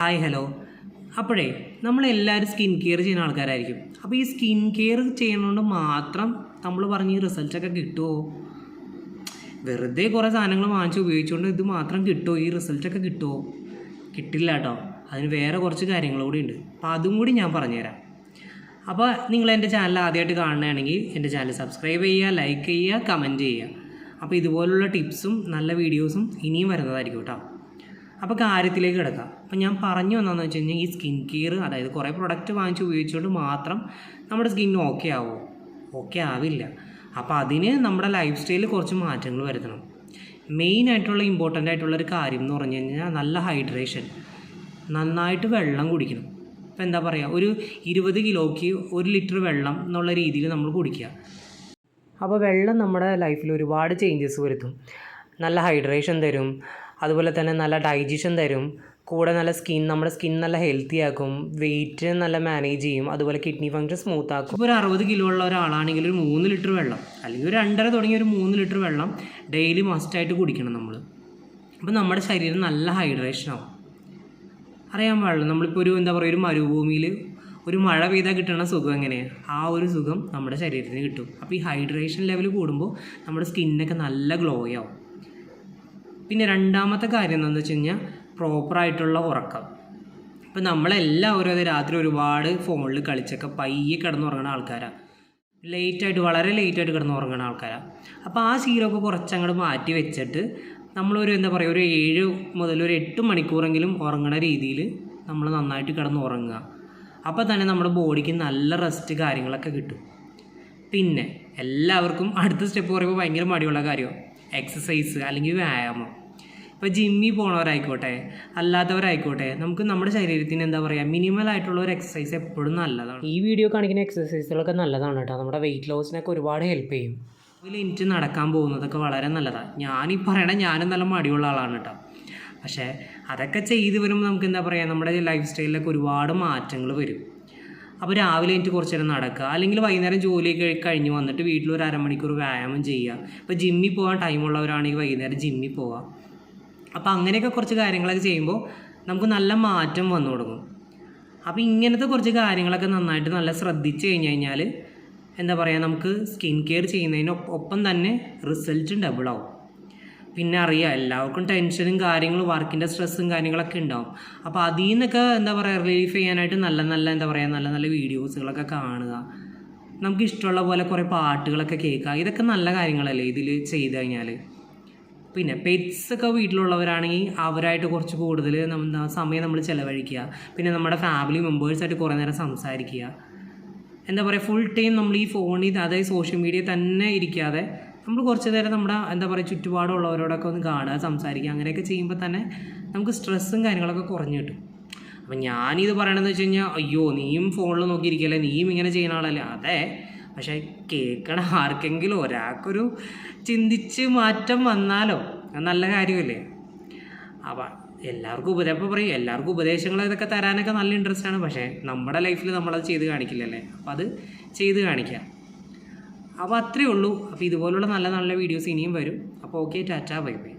Hi hello അപ്പോഴേ നമ്മളെല്ലാവരും skin care ചെയ്യുന്ന ആൾക്കാരായിരിക്കും. അപ്പോൾ ഈ സ്കിൻ കെയർ ചെയ്യുന്നതുകൊണ്ട് മാത്രം നമ്മൾ പറഞ്ഞ ഈ റിസൾട്ടൊക്കെ കിട്ടുമോ വെറുതെ കുറേ സാധനങ്ങൾ വാങ്ങിച്ച് ഉപയോഗിച്ചുകൊണ്ട് ഇത് മാത്രം കിട്ടുമോ ഈ റിസൾട്ടൊക്കെ കിട്ടുമോ കിട്ടില്ല കേട്ടോ അതിന് വേറെ കുറച്ച് കാര്യങ്ങൾ കൂടി ഉണ്ട്. അപ്പോൾ അതും കൂടി ഞാൻ പറഞ്ഞുതരാം. അപ്പോൾ നിങ്ങൾ എന്റെ ചാനൽ ആദ്യമായിട്ട് കാണുകയാണെങ്കിൽ എന്റെ ചാനൽ സബ്സ്ക്രൈബ് ചെയ്യുക ലൈക്ക് ചെയ്യുക കമന്റ് ചെയ്യുക. അപ്പോൾ ഇതുപോലുള്ള ടിപ്സും നല്ല വീഡിയോസും ഇനിയും വരുന്നതായിരിക്കും കേട്ടോ അപ്പോൾ കാര്യത്തിലേക്ക് കിടക്കാം. അപ്പോൾ ഞാൻ പറഞ്ഞു വന്നതെന്ന് വെച്ച് കഴിഞ്ഞാൽ ഈ സ്കിൻ കെയർ അതായത് കുറേ പ്രൊഡക്റ്റ് വാങ്ങിച്ച് ഉപയോഗിച്ചുകൊണ്ട് മാത്രം നമ്മുടെ സ്കിൻ ഓക്കെ ആവുമോ ഓക്കെ ആവില്ല. അപ്പോൾ അതിന് നമ്മുടെ ലൈഫ് സ്റ്റൈലിൽ കുറച്ച് മാറ്റങ്ങൾ വരുത്തണം. മെയിൻ ആയിട്ടുള്ള ഇമ്പോർട്ടന്റ് ആയിട്ടുള്ള ഒരു കാര്യം എന്ന് പറഞ്ഞു കഴിഞ്ഞാൽ നല്ല ഹൈഡ്രേഷൻ നന്നായിട്ട് വെള്ളം കുടിക്കണം. ഇപ്പോൾ എന്താ പറയുക ഒരു ഇരുപത് കിലോയ്ക്ക് ഒരു ലിറ്റർ വെള്ളം എന്നുള്ള രീതിയിൽ നമ്മൾ കുടിക്കുക. അപ്പോൾ വെള്ളം നമ്മുടെ ലൈഫിൽ ഒരുപാട് ചേഞ്ചസ് വരുത്തും. നല്ല ഹൈഡ്രേഷൻ തരും. അതുപോലെ തന്നെ നല്ല ഡൈജഷൻ തരും കൂടെ നല്ല സ്കിൻ നമ്മുടെ സ്കിൻ നല്ല ഹെൽത്തി ആക്കും വെയിറ്റ് നല്ല മാനേജ് ചെയ്യും അതുപോലെ കിഡ്നി ഫങ്ഷൻ സ്മൂത്ത് ആക്കും. ഇപ്പോൾ ഒരു അറുപത് കിലോ ഉള്ള ഒരാളാണെങ്കിൽ ഒരു മൂന്ന് ലിറ്റർ വെള്ളം അല്ലെങ്കിൽ ഒരു രണ്ടര തുടങ്ങിയ ഒരു മൂന്ന് ലിറ്റർ വെള്ളം ഡെയിലി മസ്റ്റായിട്ട് കുടിക്കണം നമ്മൾ അപ്പോൾ നമ്മുടെ ശരീരം നല്ല ഹൈഡ്രേഷൻ ആവും. അറിയാൻ പാടില്ല നമ്മളിപ്പോൾ ഒരു എന്താ പറയുക ഒരു മരുഭൂമിയിൽ ഒരു മഴ പെയ്താൽ കിട്ടുന്ന സുഖം എങ്ങനെയാണ് ആ ഒരു സുഖം നമ്മുടെ ശരീരത്തിന് കിട്ടും. അപ്പോൾ ഈ ഹൈഡ്രേഷൻ ലെവൽ കൂടുമ്പോൾ നമ്മുടെ സ്കിന്നൊക്കെ നല്ല ഗ്ലോ പിന്നെ രണ്ടാമത്തെ കാര്യം എന്താണെന്ന് വെച്ച് കഴിഞ്ഞാൽ പ്രോപ്പറായിട്ടുള്ള ഉറക്കം. ഇപ്പം നമ്മളെല്ലാവരും അത് രാത്രി ഒരുപാട് ഫോണിൽ കളിച്ചൊക്കെ പയ്യെ കിടന്നുറങ്ങുന്ന ആൾക്കാരാണ് ലേറ്റായിട്ട് വളരെ ലേറ്റായിട്ട് കിടന്ന് ഉറങ്ങുന്ന ആൾക്കാരാണ് അപ്പോൾ ആ ശീലമൊക്കെ കുറച്ചങ്ങോട്ട് മാറ്റി വെച്ചിട്ട് നമ്മളൊരു എന്താ പറയുക ഒരു ഏഴ് മുതൽ ഒരു എട്ട് മണിക്കൂറെങ്കിലും ഉറങ്ങണ രീതിയിൽ നമ്മൾ നന്നായിട്ട് കിടന്നുറങ്ങുക. അപ്പോൾ തന്നെ നമ്മുടെ ബോഡിക്ക് നല്ല റെസ്റ്റ് കാര്യങ്ങളൊക്കെ കിട്ടും. പിന്നെ എല്ലാവർക്കും അടുത്ത സ്റ്റെപ്പ് പറയുമ്പോൾ ഭയങ്കര മടിയുള്ള കാര്യമാണ് എക്സസൈസ് അല്ലെങ്കിൽ വ്യായാമം. ഇപ്പോൾ ജിമ്മിൽ പോണവരായിക്കോട്ടെ അല്ലാത്തവരായിക്കോട്ടെ നമുക്ക് നമ്മുടെ ശരീരത്തിന് എന്താ പറയുക മിനിമൽ ആയിട്ടുള്ള ഒരു എക്സസൈസ് എപ്പോഴും നല്ലതാണ്. ഈ വീഡിയോ കാണിക്കുന്ന എക്സസൈസുകളൊക്കെ നല്ലതാണ് കേട്ടോ നമ്മുടെ വെയിറ്റ് ലോസിനൊക്കെ ഒരുപാട് ഹെൽപ്പ് ചെയ്യും. അതിൽ എനിക്ക് നടക്കാൻ പോകുന്നതൊക്കെ വളരെ നല്ലതാണ് ഞാനീ പറയണ ഞാനും നല്ല മടിയുള്ള ആളാണ് കേട്ടോ പക്ഷേ അതൊക്കെ ചെയ്ത് വരുമ്പോൾ നമുക്ക് എന്താ പറയുക നമ്മുടെ ലൈഫ് സ്റ്റൈലിലൊക്കെ ഒരുപാട് മാറ്റങ്ങൾ വരും. അപ്പോൾ രാവിലെ എനിക്ക് കുറച്ച് നേരം നടക്കുക അല്ലെങ്കിൽ വൈകുന്നേരം ജോലി കഴിഞ്ഞ് വന്നിട്ട് വീട്ടിൽ ഒരു അരമണിക്കൂർ വ്യായാമം ചെയ്യുക. ഇപ്പോൾ ജിമ്മിൽ പോകാൻ ടൈമുള്ളവരാണെങ്കിൽ വൈകുന്നേരം ജിമ്മിൽ പോവുക അപ്പോൾ അങ്ങനെയൊക്കെ കുറച്ച് കാര്യങ്ങളൊക്കെ ചെയ്യുമ്പോൾ നമുക്ക് നല്ല മാറ്റം വന്നു തുടങ്ങും. അപ്പോൾ ഇങ്ങനത്തെ കുറച്ച് കാര്യങ്ങളൊക്കെ നന്നായിട്ട് നല്ല ശ്രദ്ധിച്ചു കഴിഞ്ഞ് കഴിഞ്ഞാൽ എന്താ പറയുക നമുക്ക് സ്കിൻ കെയർ ചെയ്യുന്നതിന് ഒപ്പം തന്നെ റിസൾട്ടും ഡബിൾ ആവും. പിന്നെ അറിയാം എല്ലാവർക്കും ടെൻഷനും കാര്യങ്ങളും വർക്കിന്റെ സ്ട്രെസ്സും കാര്യങ്ങളൊക്കെ ഉണ്ടാവും. അപ്പോൾ അതിൽ നിന്നൊക്കെ എന്താ പറയുക റിലീഫ് ചെയ്യാനായിട്ട് നല്ല നല്ല എന്താ പറയുക നല്ല നല്ല വീഡിയോസുകളൊക്കെ കാണുക. നമുക്ക് ഇഷ്ടമുള്ള പോലെ കുറേ പാട്ടുകളൊക്കെ കേൾക്കുക. ഇതൊക്കെ നല്ല കാര്യങ്ങളല്ലേ ഇതിൽ ചെയ്ത് കഴിഞ്ഞാൽ പിന്നെ പെറ്റ്സ് ഒക്കെ വീട്ടിലുള്ളവരാണെങ്കിൽ അവരായിട്ട് കുറച്ച് കൂടുതൽ സമയം നമ്മൾ ചിലവഴിക്കുക. പിന്നെ നമ്മുടെ ഫാമിലി മെമ്പേഴ്സായിട്ട് കുറേ നേരം സംസാരിക്കുക. എന്താ പറയുക ഫുൾ ടൈം നമ്മൾ ഈ ഫോണിൽ അതായത് സോഷ്യൽ മീഡിയ തന്നെ ഇരിക്കാതെ നമ്മൾ കുറച്ച് നേരം നമ്മുടെ എന്താ പറയുക ചുറ്റുപാടുള്ളവരോടൊക്കെ ഒന്ന് കാണുക സംസാരിക്കുക. അങ്ങനെയൊക്കെ ചെയ്യുമ്പോൾ തന്നെ നമുക്ക് സ്ട്രെസ്സും കാര്യങ്ങളൊക്കെ കുറഞ്ഞു കിട്ടും. അപ്പം ഞാനിത് പറയണമെന്ന് വെച്ച് കഴിഞ്ഞാൽ അയ്യോ നീയും ഫോണിൽ നോക്കിയിരിക്കല്ലേ നീയും ഇങ്ങനെ ചെയ്യുന്ന ആളല്ലേ. അതെ പക്ഷേ കേൾക്കണ ആർക്കെങ്കിലും ഒരാൾക്കൊരു ചിന്തിച്ച് മാറ്റം വന്നാലോ? അത് നല്ല കാര്യമല്ലേ? അപ്പം എല്ലാവർക്കും ഉപദേശം ഇപ്പോൾ പറയും എല്ലാവർക്കും ഉപദേശങ്ങൾ ഇതൊക്കെ തരാനൊക്കെ നല്ല ഇൻട്രസ്റ്റ് ആണ്. പക്ഷേ നമ്മുടെ ലൈഫിൽ നമ്മളത് ചെയ്ത് കാണിക്കില്ലല്ലേ? അപ്പോൾ അത് ചെയ്ത് കാണിക്കുക അപ്പോൾ അത്രയേ ഉള്ളൂ. അപ്പോൾ ഇതുപോലുള്ള നല്ല നല്ല വീഡിയോസ് ഇനിയും വരും. അപ്പോൾ ഓക്കെ ടാറ്റ ബൈ ബൈ.